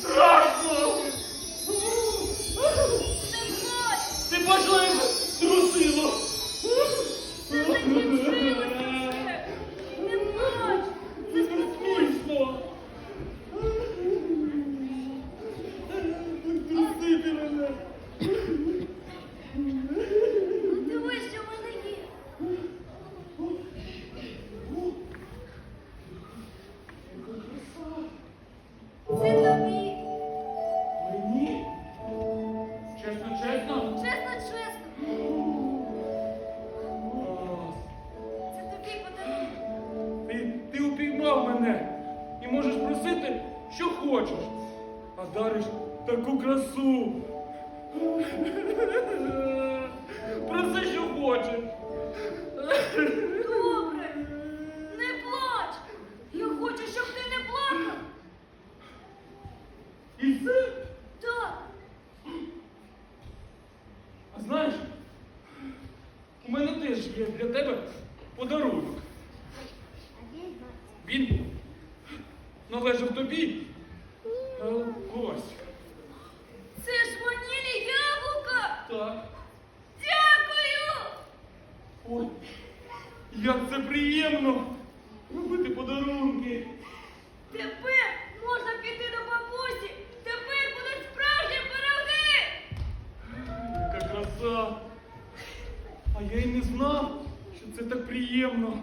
Страшно! Ти бажаєш трусило! Що таке вжилося? Не плач! Це тобі. Мені? Чесно, чесно? Чесно, чесно. Це тобі подарунок. Ти, ти упіймав мене і можеш просити, що хочеш, а дариш таку красу. І це, Так, а знаєш, у мене теж є для тебе подарунок. Він належав тобі. А ось. це ж ванілі яблука. Так. Дякую. Ой, як це приємно робити подарунки. Тепер А я й не знав, що це так приємно.